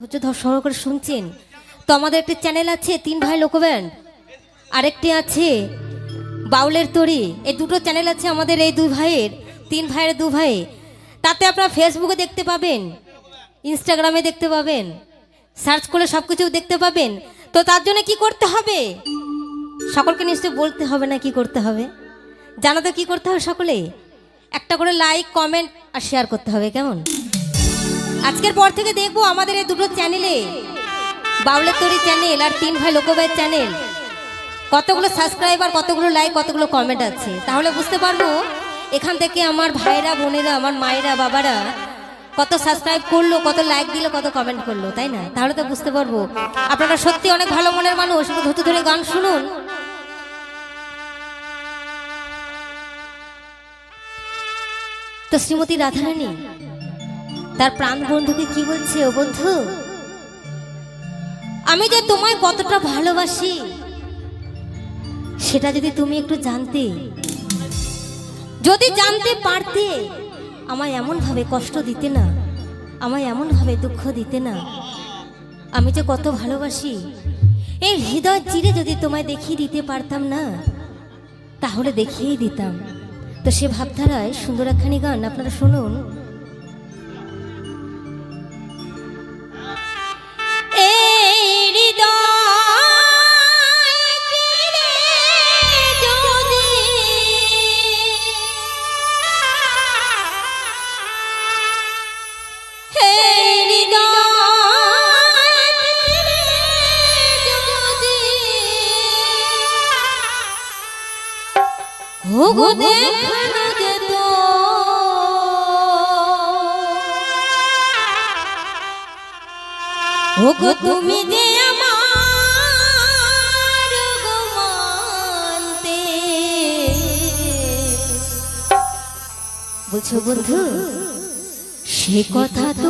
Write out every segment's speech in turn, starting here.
হচ্ছে ধর করে শুনছেন? তো আমাদের একটি চ্যানেল আছে, তিন ভাই লোকব্যান্ড। আরেকটি আছে, বাউলের তরি। এই দুটো চ্যানেল আছে আমাদের এই দুই ভাইয়ের, তিন ভাইয়ের দু ভাই। তাতে আপনারা ফেসবুকে দেখতে পাবেন ইনস্টাগ্রামে দেখতে পাবেন সার্চ করলে সব কিছু দেখতে পাবেন। তো তার জন্য কি করতে হবে? সকলকে নিশ্চয়ই বলতে হবে না কি করতে হবে। জানো তো কি করতে হবে সকলে? একটা করে লাইক কমেন্ট আর শেয়ার করতে হবে, কেমন? আজকের পর থেকে দেখব আমাদের এই দুটো চ্যানেলে। বাউলের তরি চ্যানেল আর তিন ভাই লোকবাইয়ের চ্যানেল। কতগুলো সাবস্ক্রাইবার, কতগুলো লাইক, কতগুলো কমেন্ট আছে। তাহলে বুঝতে পারব এখান থেকে আমার ভাইরা, বোনেরা, আমার মায়েরা, বাবারা কত সাবস্ক্রাইব করল, কত লাইক দিল, কত কমেন্ট করল, তাই না? তাহলে তো বুঝতে পারব। আপনারা সত্যি অনেক ভালো মনের মানুষ ধৈর্য ধরে গান শুনুন। তো শ্রীমতী রাধারানী তার প্রাণ বন্ধুকে কি বলছে ও বন্ধু? আমি যে তোমায় কতটা ভালোবাসি, সেটা যদি তুমি একটু জানতে। যদি জানতে পারতে, আমায় এমন ভাবে কষ্ট দিতে না, আমায় এমন ভাবে দুঃখ দিতে না। আমি যে কত ভালোবাসি, এই হৃদয় চিরে যদি তোমায় দেখিয়ে দিতে পারতাম না, তাহলে দেখিয়েই দিতাম। তো সে ভাবধারায় সুন্দর একখানি গান আপনারা শুনুন। তুমি মানতে। বলছো বন্ধু সে কথা তুমি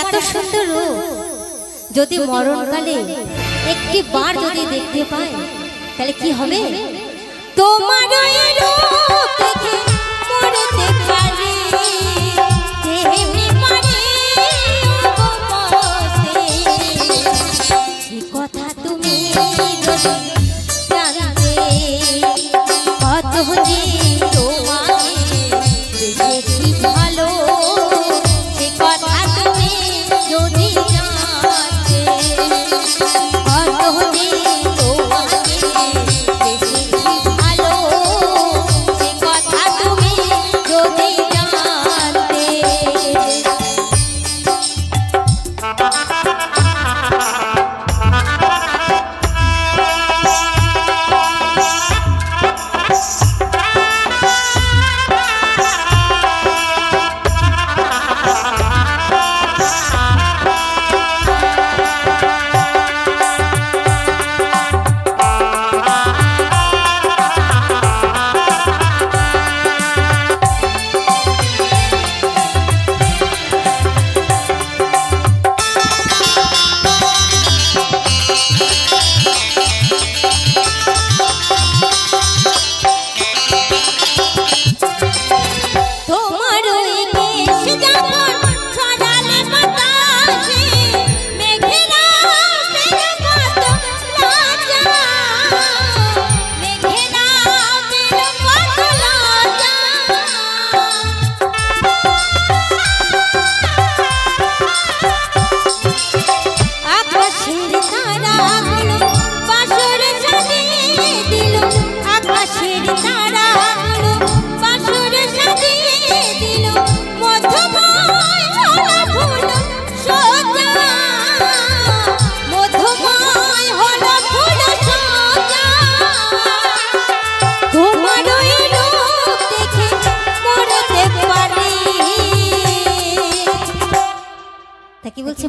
এত সুন্দর রূপ। যদি মরণকালে একটি বার যদি দেখতে পাই তাহলে কি হবে? তোমার কথা তুমি কত দেখেছি ভালো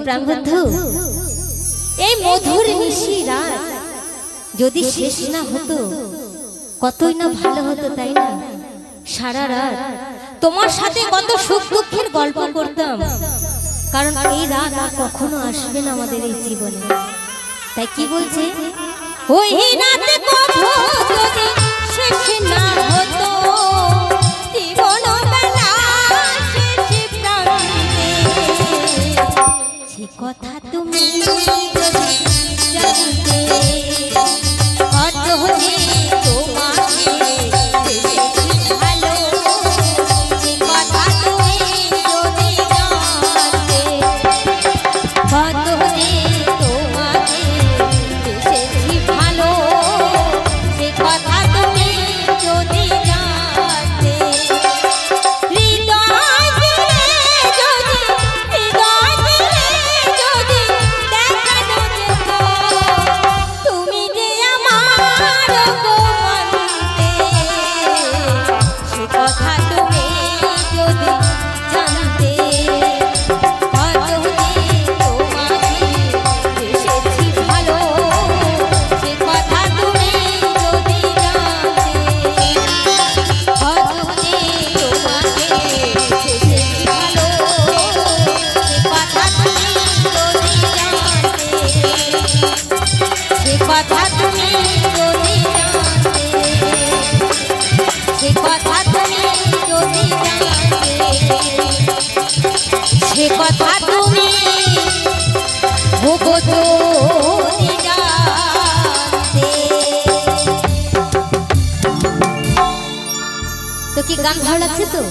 প্রাণবন্ধু এই মধুর রাত যদি শেষ না হতো, কতই না ভালো হতো তাই না? সারা রাত তোমার সাথে কত সুখ দুঃখের গল্প করতাম। কারণ এই রাত আর কখনো আসবে না আমাদের এই জীবনে। তাই কি বলছে? ওই রাতে কখনো যদি শেষ না হতো কথা তুমি কত হলে কথা তুমি তো কি গান ভালো লাগছে তো?